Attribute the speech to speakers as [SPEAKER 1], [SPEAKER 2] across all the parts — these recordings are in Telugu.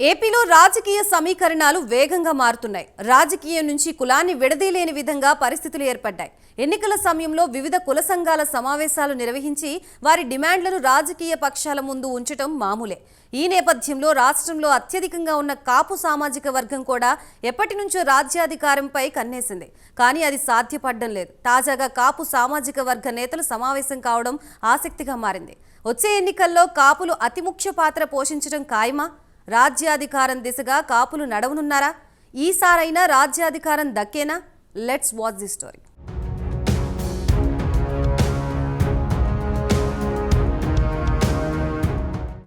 [SPEAKER 1] ఏపీలో రాజకీయ సమీకరణాలు వేగంగా మారుతున్నాయి. రాజకీయం నుంచి కులాన్ని విడదీయలేని విధంగా పరిస్థితులు ఏర్పడ్డాయి. ఎన్నికల సమయంలో వివిధ కుల సంఘాల సమావేశాలు నిర్వహించి వారి డిమాండ్లను రాజకీయ పక్షాల ముందు ఉంచటం మామూలే. ఈ నేపథ్యంలో రాష్ట్రంలో అత్యధికంగా ఉన్న కాపు సామాజిక వర్గం కూడా ఎప్పటి నుంచో రాజ్యాధికారంపై కన్నేసింది. కానీ అది సాధ్యపడడం లేదు. తాజాగా కాపు సామాజిక వర్గ నేతలు సమావేశం కావడం ఆసక్తిగా మారింది. వచ్చే ఎన్నికల్లో కాపులు అతి ముఖ్య పాత్ర పోషించడం ఖాయమా? రాజ్యాధికారం దిశగా కాపులు నడవనున్నారా? ఈసారైనా రాజ్యాధికారం దక్కేనా? లెట్స్ వాచ్ ది స్టోరీ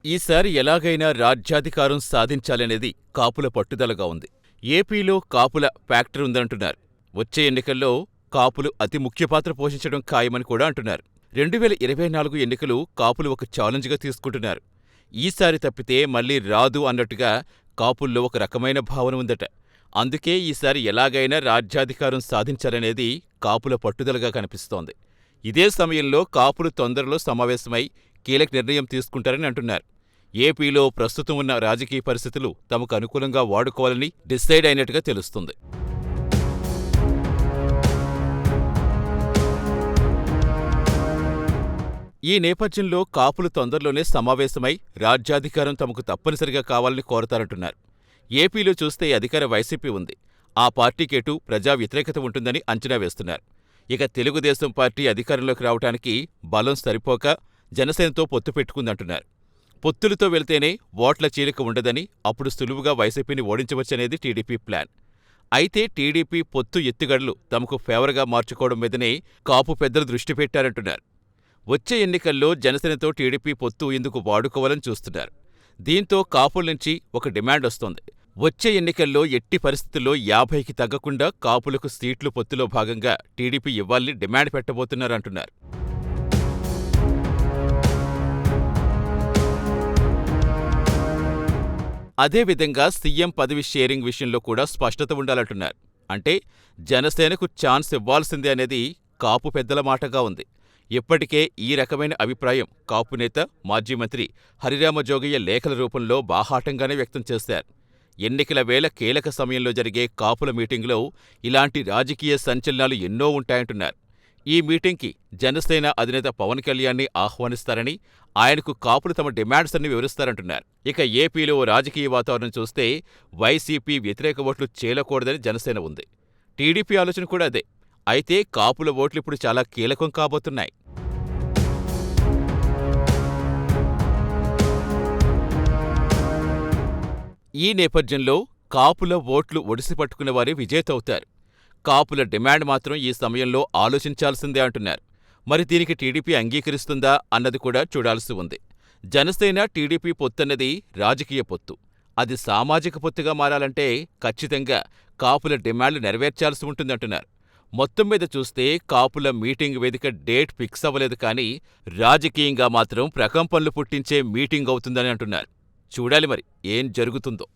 [SPEAKER 2] ఈసారి ఎలాగైనా రాజ్యాధికారం సాధించాలనేది కాపుల పట్టుదలగా ఉంది. ఏపీలో కాపుల ఫ్యాక్టరీ ఉందంటున్నారు. వచ్చే ఎన్నికల్లో కాపులు అతి ముఖ్య పాత్ర పోషించడం ఖాయమని కూడా అంటున్నారు. రెండు వేల ఇరవై నాలుగు ఎన్నికలు కాపులు ఒక ఛాలెంజ్గా తీసుకుంటున్నారు. ఈసారి తప్పితే మళ్ళీ రాదు అన్నట్టుగా కాపుల్లో ఒక రకమైన భావన ఉందట. అందుకే ఈసారి ఎలాగైనా రాజ్యాధికారం సాధించాలనేది కాపుల పట్టుదలగా కనిపిస్తోంది. ఇదే సమయంలో కాపులు తొందరలో సమావేశమై కీలక నిర్ణయం తీసుకుంటారని అంటున్నారు. ఏపీలో ప్రస్తుతం ఉన్న రాజకీయ పరిస్థితులు తమకు అనుకూలంగా వాడుకోవాలని డిసైడ్ అయినట్టుగా తెలుస్తుంది. ఈ నేపథ్యంలో కాపులు తొందరలోనే సమావేశమై రాజ్యాధికారం తమకు తప్పనిసరిగా కావాలని కోరతారంటున్నారు. ఏపీలో చూస్తే అధికార వైసీపీ ఉంది. ఆ పార్టీకేటు ప్రజా వ్యతిరేకత ఉంటుందని అంచనా వేస్తున్నారు. ఇక తెలుగుదేశం పార్టీ అధికారంలోకి రావటానికి బలం సరిపోక జనసేనతో పొత్తు పెట్టుకుందంటున్నారు. పొత్తులతో వెళ్తేనే ఓట్ల చీలిక ఉండదని అప్పుడు సులువుగా వైసీపీని ఓడించవచ్చనేది టీడీపీ ప్లాన్. అయితే టీడీపీ పొత్తు ఎత్తుగడలు తమకు ఫేవర్గా మార్చుకోవడం మీదనే కాపు పెద్దలు దృష్టి పెట్టారంటున్నారు. వచ్చే ఎన్నికల్లో జనసేనతో టీడీపీ పొత్తు ఎందుకు వాడుకోవాలని చూస్తున్నారు. దీంతో కాపుల నుంచి ఒక డిమాండ్ వస్తోంది. వచ్చే ఎన్నికల్లో ఎట్టి పరిస్థితుల్లో యాభైకి తగ్గకుండా కాపులకు సీట్లు పొత్తులో భాగంగా టీడీపీ ఇవ్వాలని డిమాండ్ పెట్టబోతున్నారంటున్నారు అదేవిధంగా సీఎం పదవి షేరింగ్ విషయంలో కూడా స్పష్టత ఉండాలంటున్నారు. అంటే జనసేనకు ఛాన్స్ ఇవ్వాల్సిందే అనేది కాపు పెద్దల మాటగా ఉంది. ఇప్పటికే ఈ రకమైన అభిప్రాయం కాపు నేత మాజీ మంత్రి హరిరామ జోగయ్య లేఖల రూపంలో బాహాటంగానే వ్యక్తం చేశారు. ఎన్నికల వేళ కీలక సమయంలో జరిగే కాపుల మీటింగులో ఇలాంటి రాజకీయ సంచలనాలు ఎన్నో ఉంటాయంటున్నారు. ఈ మీటింగ్కి జనసేన అధినేత పవన్ కళ్యాణ్ని ఆహ్వానిస్తారని ఆయనకు కాపులు తమ డిమాండ్స్ అన్ని వివరిస్తారంటున్నారు. ఇక ఏపీలో రాజకీయ వాతావరణం చూస్తే వైసీపీ వ్యతిరేక ఓట్లు చేలకూడదని జనసేన ఉంది. టీడీపీ ఆలోచన కూడా అదే. అయితే కాపుల ఓట్లు ఇప్పుడు చాలా కీలకం కాబోతున్నాయి. ఈ నేపథ్యంలో కాపుల ఓట్లు ఒడిసి పట్టుకున్న వారే విజేతవుతారు. కాపుల డిమాండ్ మాత్రం ఈ సమయంలో ఆలోచించాల్సిందే అంటున్నారు. మరి దీనికి టీడీపీ అంగీకరిస్తుందా అన్నది కూడా చూడాల్సి ఉంది. జనసేన టీడీపీ పొత్తన్నది రాజకీయ పొత్తు. అది సామాజిక పొత్తుగా మారాలంటే ఖచ్చితంగా కాపుల డిమాండ్లు నెరవేర్చాల్సి ఉంటుందంటున్నారు. మొత్తం మీద చూస్తే కాపుల మీటింగ్ వేదిక డేట్ ఫిక్స్ అవ్వలేదు కానీ రాజకీయంగా మాత్రం ప్రకంపనలు పుట్టించే మీటింగ్ అవుతుందని అంటున్నారు. చూడాలి మరి ఏం జరుగుతుందో.